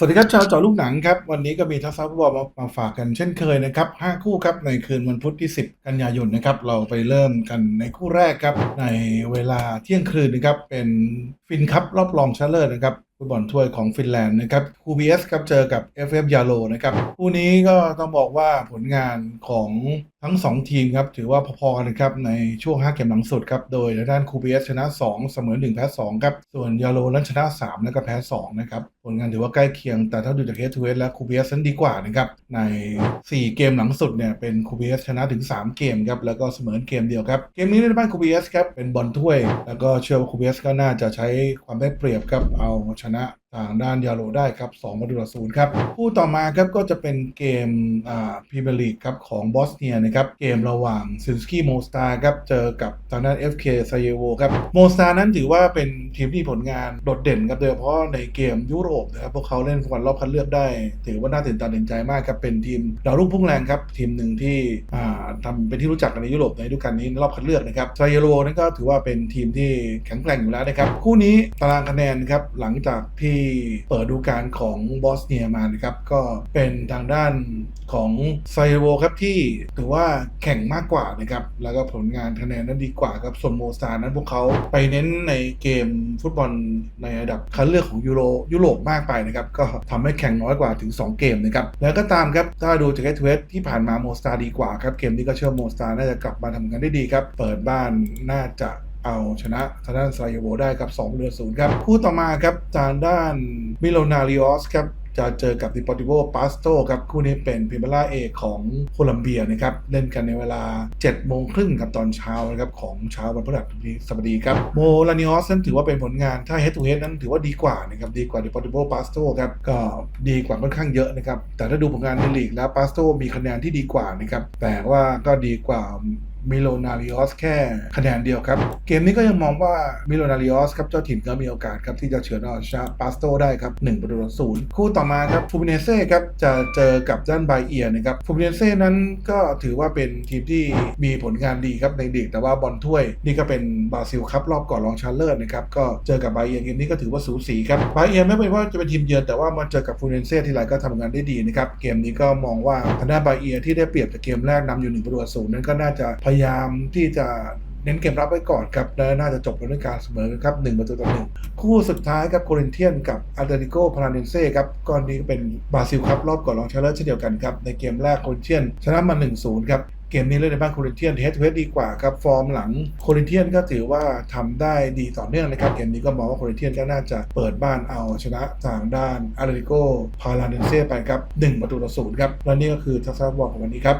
สวัสดีครับชาวเจอลูกหนังครับ วันนี้ก็มีทัศน์ฟุตบอลมามาฝากกันเช่นเคยนะครับ5คู่ครับในคืนวันพุธที่ 10 กันยายนนะครับ เราไปเริ่มกันในคู่แรกครับ ในเวลาเที่ยงคืนนะครับ เป็นฟินคัพรอบรองชนะเลิศนะครับ ฟุตบอลถ้วยของฟินแลนด์นะครับ QBS ครับเจอกับ FF ยาโลนะครับคู่นี้ก็ต้องบอกว่าผลงานของทั้ง 2 ทีมครับถือว่าพอๆกันะครับในช่วง 5 เกมหลังสุดครับโดยทางด้าน QBS ชนะ 2 เสมอ 1 แพ้ 2 ครับ ส่วนยาโลนั้นชนะ 3 แล้วก็แพ้ 2 นะครับ ผลงานถือว่าใกล้เคียงแต่ถ้าดูจากเฮดทูเฮดแล้ว QBS นั้นดีกว่านะครับใน 4 เกมหลังสุดเนี่ยเป็น QBS ชนะถึง 3 เกมครับแล้วก็เสมอเกมเดียวครับเกมนี้ในบ้าน QBS ครับเป็นบอลถ้วย แล้วก็เชื่อว่า QBS ก็น่าจะใช้ความได้เปรียบครับเอาชนะ ทางด้านยาโลได้ครับ2ประตูต่อศูนย์ครับคู่ต่อมาครับก็จะเป็นเกมอ่าพรีเมียร์ลีกครับของบอสเนียนะครับเกมระหว่างซินสกี้โมสตาครับเจอกับทางด้าน FK ซาเยโวครับโมสตานั้นถือว่าเป็นทีมที่ผลงานโดดเด่นครับโดยเฉพาะในเกมยุโรปนะครับพวกเขาเล่นฟุตบอลรอบคัดเลือกได้ ถือว่าน่าตื่นตาตื่นใจมากครับเป็นทีมดาวรุ่งพุ่งแรงครับทีมหนึ่งที่อ่าทำเป็นที่รู้จักกันในยุโรปในฤดูกาลนี้รอบคัดเลือกนะครับซาเยโวนั่นก็ถือว่าเป็นทีมที่แข็งแกร่งอยู่แล้วนะครับคู่นี้ตารางคะแนนครับหลังจากที่เปิดดูกาลของบอสเนียมานะครับ ก็เป็นทางด้านของไซโวครับที่ถือว่าแข่งมากกว่านะครับ แล้วก็ผลงานคะแนนนั้นดีกว่าครับส่วนโมซานั้นพวกเขาไปเน้นในเกมฟุตบอลในระดับคัดเลือกของยูโรยุโรปมากไปนะครับ ก็ทำให้แข่งน้อยกว่าถึง 2 เกมนะครับ แล้วก็ตามครับ ถ้าดูจากเอทเวสที่ผ่านมาโมซาดีกว่าครับ เกมนี้ก็เชื่อโมซาน่าจะกลับมาทำงานได้ดีครับ เปิดบ้านน่าจะ เอาชนะทางด้านซาโยโวได้กับ2เรือศูนย์ครับ คู่ต่อมาครับทางด้านมิโลนาริออสครับจะเจอกับดิปอติโวปาสโตครับ คู่นี้เป็นพรีเมียร์ลีกเอกของโคลัมเบียนะครับ เล่นกันในเวลา 7 โมงครึ่งครับตอนเช้านะครับ ของเช้าวันพฤหัสบดีครับ โมลานิออสนั้นถือว่าเป็นผลงาน ถ้าเฮดทูเฮดนั้นถือว่าดีกว่านะครับ ดีกว่าดิปอติโวปาสโตครับ ก็ดีกว่าค่อนข้างเยอะนะครับ แต่ถ้าดูผลงานในลีกแล้วปาสโตมีคะแนนที่ดีกว่านะครับแต่ว่าก็ดีกว่า มิโลนาริออสแค่คะแนนเดียวครับ เกมนี้ก็ยังมองว่ามิโลนาริออสครับเจ้าถิ่นก็มีโอกาสครับที่จะเฉือนเอาชนะปาสโตได้ครับ1ประตูต่อศูนย์คู่ต่อมาครับฟูมิเนเซ่ครับจะเจอกับด้านไบเอียนะครับฟูมิเนเซ่นั้นก็ถือว่าเป็นทีมที่มีผลงานดีครับในลีกแต่ว่าบอลถ้วย นี่ก็เป็นบราซิลครับรอบก่อนรองชนะเลิศนะครับก็เจอกับไบเอียเกมนี้ก็ถือว่าสูสีครับไบเอียไม่เป็นว่าจะเป็นทีมเยือนแต่ว่ามาเจอกับฟูมิเนเซ่ทีไรก็ทำงานได้ดีนะครับเกมนี้ก็มองว่าทางด้านไบเอียที่ได้เปรียบจากเกมแรกนำอยู่1ประตูต่อศูนย์นั้นก็น่าจะพยยามที่จะเน้นเกมรับไว้ก่อนครับและน่าจะจบด้วยการเสมอกันครับ1ประตูต่อหนึ่งคู่สุดท้ายครับโครินเทียนกับอาร์เดริโกพาราเนเซ่ครับก่อนนี้ก็เป็นบราซิลครับรอบก่อนรองชนะเลิศเช่นเดียวกันครับในเกมแรกโครินเทียนชนะมา 1-0 ครับเกมนี้เล่นในบ้านโครินเทียนเฮดทูเฮดดีกว่าครับ ฟอร์มหลังโครินเทียนก็ถือว่าทำได้ดีต่อเนื่องนะครับ เกมนี้ก็มองว่าโครินเทียนก็น่าจะเปิดบ้านเอาชนะทางด้านอาร์เดริโกพาราเนเซ่ไปครับ1ประตูต่อศูนย์ครับ และนี่ก็คือทัศนบอลของวันนี้ครับ